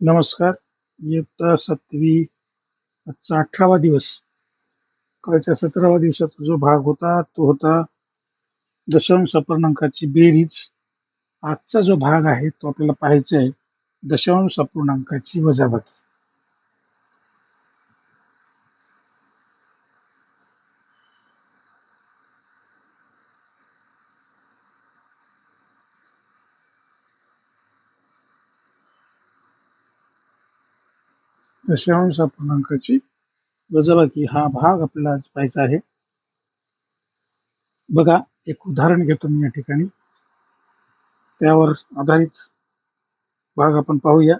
नमस्कार. इयत्ता सातवी आजचा अठरावा दिवस. कालच्या सतरावा दिवसाचा जो भाग होता तो होता दशांश अपूर्णांकाची बेरीज. आजचा जो भाग आहे तो आपल्याला पाहायचा आहे. दशांश अपूर्णांकाची वजाबाकी. दशांश पूर्णांकाची वजाबाकी हा भाग आपल्याला पाहायचा आहे. बघा एक उदाहरण घेतो मी या ठिकाणी. त्यावर आधारित भाग आपण पाहूया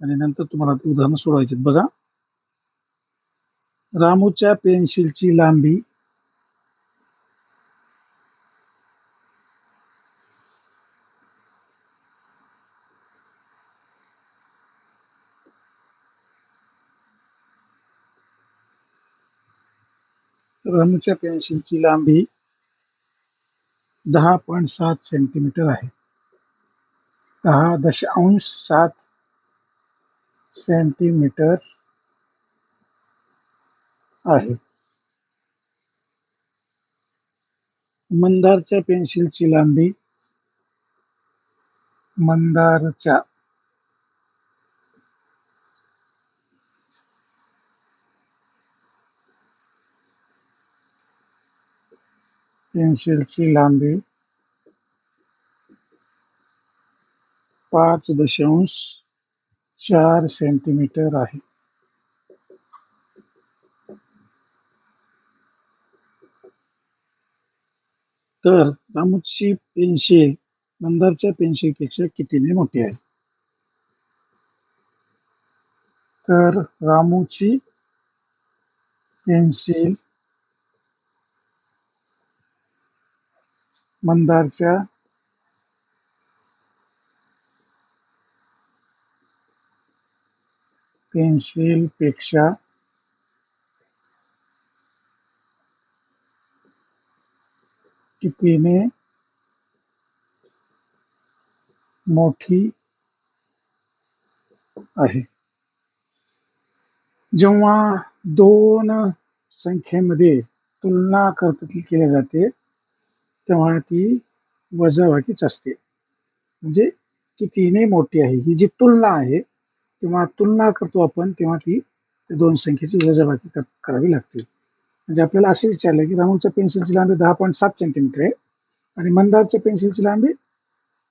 आणि नंतर तुम्हाला ते उदाहरण सोडवायचे बघा रामूच्या पेन्सिलची लांबी रामूच्या पेन्सिलची लांबी दहा पॉईंट सात सेंटीमीटर आहे. दहा दशांश सात सेंटीमीटर आहे. मंदारच्या पेन्सिलची लांबी मंदारच्या पेन्सिलची लांबी पाच दशांश चार सेंटीमीटर आहे. तर रामूची पेन्सिल मंदारच्या पेन्सिलपेक्षा कितीने मोठी आहे? तर रामूची पेन्सिल मंदारच्या पेन्सिलपेक्षा कितीने मोठी आहे. जेव्हा दोन संख्येमध्ये तुलना करता केल्या जाते तेव्हा ती वजाबाकीच असते. म्हणजे ती कितीने मोठी आहे. ही जी तुलना आहे तेव्हा तुलना करतो आपण तेव्हा ती दोन संख्येची वजाबाकी कर- करावी लागते. म्हणजे आपल्याला असे विचारलं की रामूच्या पेन्सिलची लांबी दहा पॉईंट सात सेंटीमीटर आहे आणि मंदारच्या पेन्सिलची लांबी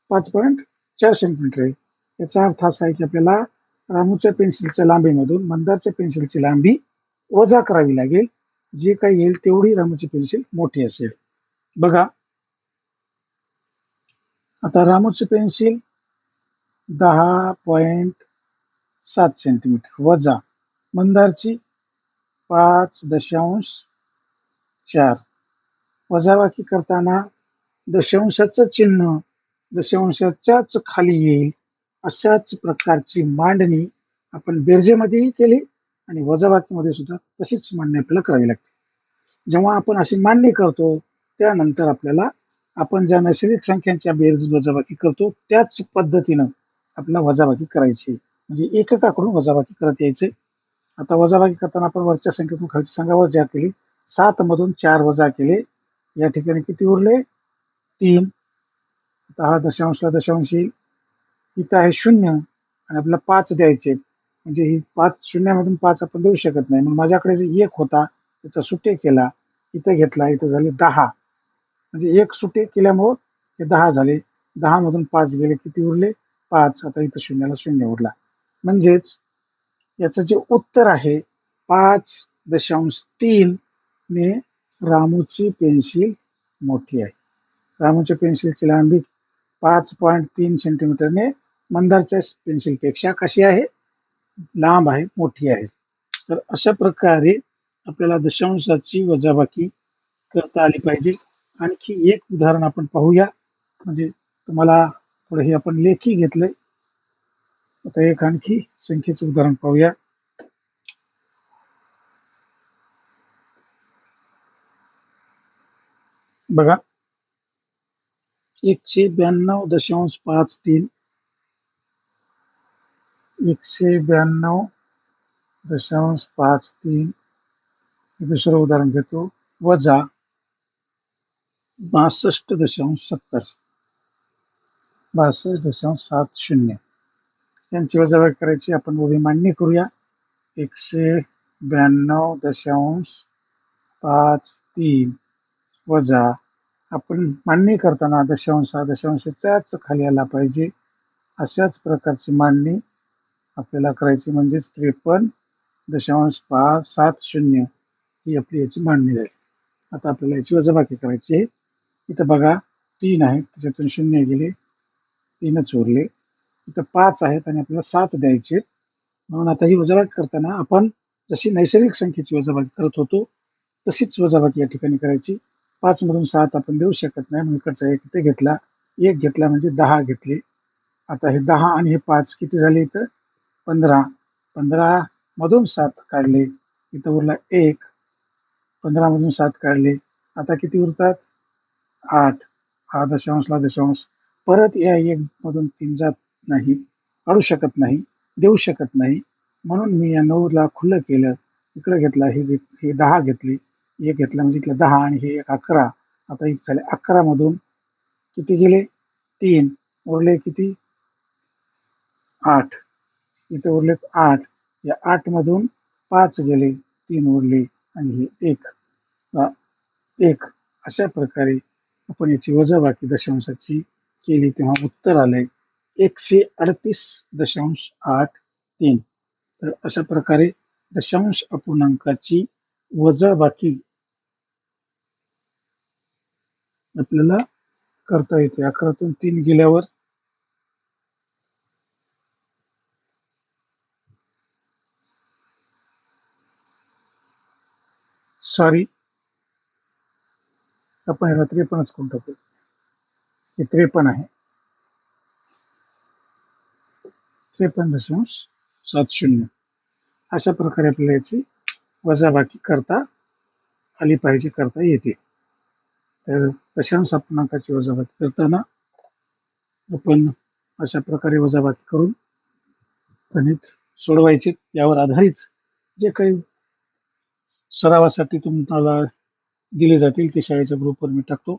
पाच पॉईंट चार सेंटीमीटर आहे. याचा अर्थ असा आहे की आपल्याला रामूच्या पेन्सिलच्या लांबीमधून मंदारच्या पेन्सिलची लांबी वजा करावी लागेल. जे काही येईल तेवढी रामूची पेन्सिल मोठी असेल. बघा आता रामूची पेन्सिल दहा पॉइंट सात सेंटीमीटर. वजा मंदारची पाच दशांश चार. वजाबाकी करताना दशांशाचं चिन्ह दशांशाच्याच खाली येईल अशाच प्रकारची मांडणी आपण बेरजेमध्येही केली आणि वजाबाकीमध्ये सुद्धा तशीच मांडणी आपल्याला करावी लागते. जेव्हा आपण अशी मांडणी करतो त्यानंतर आपल्याला आपण ज्या नैसर्गिक संख्यांच्या बेरीज वजाबाकी करतो त्याच पद्धतीनं आपल्याला वजाबाकी करायची. म्हणजे एककाकडून वजाबाकी करत यायचे. आता वजाबाकी करताना आपण वरच्या संख्येतून खालच्या संख्या वजा केली सात मधून चार वजा केले. या ठिकाणी किती उरले? तीन. आता हा दशांश दशांश येईल. इथं आहे शून्य. आणि आपल्याला पाच द्यायचे. म्हणजे ही पाच शून्यामधून पाच आपण देऊ शकत नाही. मग माझ्याकडे जे एक होता त्याचा सुटे केला. इथं घेतला इथं झाले दहा. म्हणजे एक सुटे केल्यामुळं हे दहा झाले. दहा मधून पाच गेले किती उरले? पाच. आता इथं शून्याला शून्य उरला. म्हणजेच याचं जे उत्तर आहे पाच दशांश तीन ने रामूची पेन्सिल मोठी आहे. रामूच्या पेन्सिलची लांबी पाच पॉईंट तीन सेंटीमीटरने मंदारच्या पेन्सिलपेक्षा कशी आहे? लांब आहे मोठी आहे. तर अशा प्रकारे आपल्याला दशांशाची वजाबाकी करता आली पाहिजे. आणखी एक उदाहरण आपण पाहूया. म्हणजे तुम्हाला थोडं हे आपण लेखी घेतलंय. आता एक आणखी संख्येचं उदाहरण पाहूया. बघा. एकशे ब्याण्णव दशांश पाच तीन. एकशे ब्याण्णव दशांश पाच तीन. दुसरं उदाहरण घेतो. वजा बासष्ट दशांश सत्तर. बासष्ट दशांश सात शून्य. यांची वजाबाकी करायची आपण उभी मांडणी करूया. एकशे ब्याण्णव दशांश पाच तीन वजा आपण मांडणी करताना दशांश हा दशांशाच्याच खाली आला पाहिजे. अशाच प्रकारची मांडणी आपल्याला करायची म्हणजेच त्रेपन्न दशांश पाच सात शून्य ही आपली याची मांडणी झाली आता आपल्याला याची वजाबाकी करायची आहे. इथं बघा तीन आहेत त्याच्यातून शून्य गेले तीनच उरले. इथं पाच आहेत आणि आपल्याला सात द्यायचे म्हणून आता ही वजाबाकी करताना आपण जशी नैसर्गिक संख्येची वजाबाकी करत होतो तशीच वजाबाकी या ठिकाणी करायची. पाच मधून सात आपण देऊ शकत नाही म्हणून इकडचा एक इथे घेतला. एक घेतला म्हणजे दहा घेतले. आता हे दहा आणि हे पाच किती झाले इथं? पंधरा. पंधरा मधून सात काढले. इथं उरला एक. पंधरा मधून सात काढले. आता किती उरतात? आठ हा दशांशला दशांश. परत या एक मधून तीन जात नाही काढू शकत नाही देऊ शकत नाही. म्हणून मी या नऊला खुलं केलं. इकडे घेतला हे हे दहा घेतली. एक घेतला म्हणजे इथलं दहा आणि हे एक अकरा. आता इथे झाले अकरामधून किती गेले? तीन. उरले किती? आठ. इथे उरले आठ. या आठ मधून पाच गेले तीन उरले आणि हे एक. एक. अशा प्रकारे आपण याची वजाबाकी दशांशाची केली तेव्हा उत्तर आले एकशे अडतीस दशांश आठ तीन. तर अशा प्रकारे दशांश अपूर्णांकाची वजाबाकी आपल्याला करता येते. अकरातून तीन गेल्यावर सॉरी आपण ह्याला त्रेपन्नच करून टाकू. हे त्रेपन्न आहे. त्रेपन्न दशांश सात शून्य. अशा प्रकारे आपल्याला याची वजाबाकी करता आली पाहिजे करता येते. तर दशांश अपूर्णांकाची वजाबाकी करताना आपण अशा प्रकारे वजाबाकी करून गणित सोडवायचे. यावर आधारित जे काही सरावासाठी तुम्हाला दिले जातील ते शाळेच्या ग्रुपवर मी टाकतो.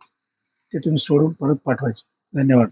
ते तुम्ही सोडून परत पाठवायचे. धन्यवाद.